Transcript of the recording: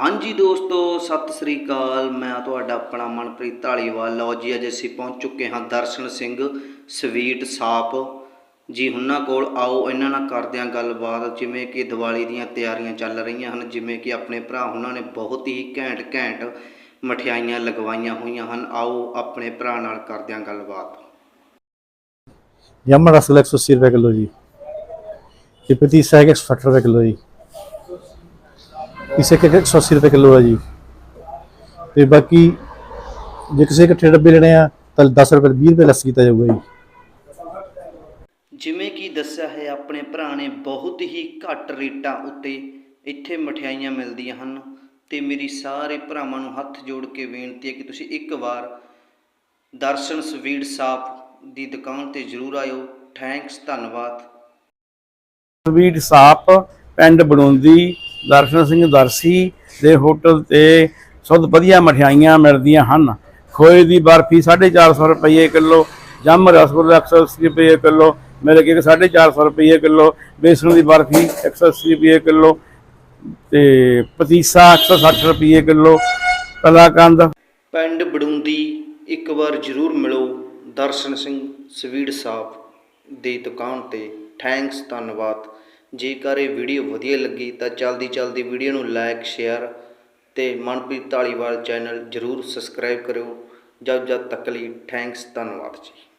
ਹਾਂਜੀ ਦੋਸਤੋ, ਸਤਿ ਸ੍ਰੀ ਅਕਾਲ। ਮੈਂ ਤੁਹਾਡਾ ਆਪਣਾ ਮਨਪ੍ਰੀਤ ਢਾਲੀਵਾਲ ਲਓ ਜੀ, ਅੱਜ ਅਸੀਂ ਪਹੁੰਚ ਚੁੱਕੇ ਹਾਂ ਦਰਸ਼ਨ ਸਿੰਘ ਸਵੀਟ ਸਾਪ। ਜੀ, ਹੁਣਾਂ ਕੋਲ ਆਓ, ਇਹਨਾਂ ਨਾਲ ਕਰਦੇ ਹਾਂ ਗੱਲਬਾਤ। ਜਿਵੇਂ ਕਿ ਦੀਵਾਲੀ ਦੀਆਂ ਤਿਆਰੀਆਂ ਚੱਲ ਰਹੀਆਂ ਹਨ, ਜਿਵੇਂ ਕਿ ਆਪਣੇ ਭਰਾ ਉਹਨਾਂ ਨੇ ਬਹੁਤ ਹੀ ਘੈਂਟ ਘੈਂਟ ਮਠਿਆਈਆਂ ਲਗਵਾਈਆਂ ਹੋਈਆਂ ਹਨ। ਆਓ, ਆਪਣੇ ਭਰਾ ਨਾਲ ਕਰਦੇ ਹਾਂ ਗੱਲਬਾਤ। ਯਮਨ ਰਸਲ 180 ਰੁਪਏ ਕਿਲੋ ਜੀ। ਚਿਪਤੀ ਸਾਗ 160 ਰੁਪਏ ਕਿਲੋ ਜੀ। ਕਿਸੇ ਕੇ 180 ਰੁਪਏ ਕਿਲੋ ਹੈ ਜੀ। ਤੇ ਬਾਕੀ ਜੇ ਕਿਸੇ ਇਕੱਠੇ ਡੱਬੇ ਲੈਣੇ ਆ ਤਾਂ 10 ਰੁਪਏ 20 ਰੁਪਏ ਲੈਸ ਕੀਤਾ ਜਾਊਗਾ ਜੀ। ਜਿਵੇਂ ਕਿ ਦੱਸਿਆ ਹੈ ਆਪਣੇ ਭਰਾ ਨੇ ਬਹੁਤ ਹੀ ਘੱਟ ਰੇਟਾਂ ਉੱਤੇ ਇੱਥੇ ਮਠਿਆਈਆਂ ਮਿਲਦੀਆਂ ਹਨ। ਤੇ ਮੇਰੀ ਸਾਰੇ ਭਰਾਵਾਂ ਨੂੰ ਹੱਥ ਜੋੜ ਕੇ ਬੇਨਤੀ ਹੈ ਕਿ ਤੁਸੀਂ ਇੱਕ ਵਾਰ ਦਰਸ਼ਨ ਸਵੀਟ ਸਾਪ ਦੀ ਦੁਕਾਨ ਤੇ ਜ਼ਰੂਰ ਆਇਓ। ਥੈਂਕਸ ਧੰਨਵਾਦ। ਸਵੀਟ ਸਾਪ ਪਿੰਡ ਬਣਾਉਂਦੀ ਦਰਸ਼ਨ ਸਿੰਘ ਦਰਸੀ ਦੇ ਹੋਟਲ ਤੇ ਸੁੱਧ ਵਧੀਆ ਮਠਿਆਈਆਂ ਮਿਲਦੀਆਂ ਹਨ। ਖੋਏ ਦੀ ਬਰਫੀ 450 ਰੁਪਏ ਕਿਲੋ, ਜੰਮ ਰਸਗੁੱਲਾ 180 ਰੁਪਏ ਕਿਲੋ ਮੇਰੇ ਕੇਕ 450 ਰੁਪਏ ਕਿਲੋ, ਬੇਸਣ ਦੀ ਬਰਫੀ 180 ਰੁਪਏ ਕਿਲੋ ਤੇ ਪਤੀਸਾ 160 ਰੁਪਏ ਕਿਲੋ। ਕਲਾਕੰਦ। ਪਿੰਡ ਬੜੂੰਦੀ ਇੱਕ ਵਾਰ ਜ਼ਰੂਰ ਮਿਲੋ ਦਰਸ਼ਨ ਸਿੰਘ ਸਵੀਟ ਸ਼ਾਪ ਦੀ ਦੁਕਾਨ ਤੇ। ਥੈਂਕਸ, ਧੰਨਵਾਦ। ਜੇਕਰ ਇਹ ਵੀਡੀਓ ਵਧੀਆ ਲੱਗੀ ਤਾਂ ਜਲਦੀ ਜਲਦੀ ਵੀਡੀਓ ਨੂੰ ਲਾਈਕ ਸ਼ੇਅਰ ਤੇ ਮਨਪ੍ਰੀਤ ਢਾਲੀਵਾਲ ਚੈਨਲ ਜ਼ਰੂਰ ਸਬਸਕ੍ਰਾਈਬ ਕਰਿਓ। ਜਦ ਜਦ ਤੱਕ ਲਈ ਥੈਂਕਸ, ਧੰਨਵਾਦ ਜੀ।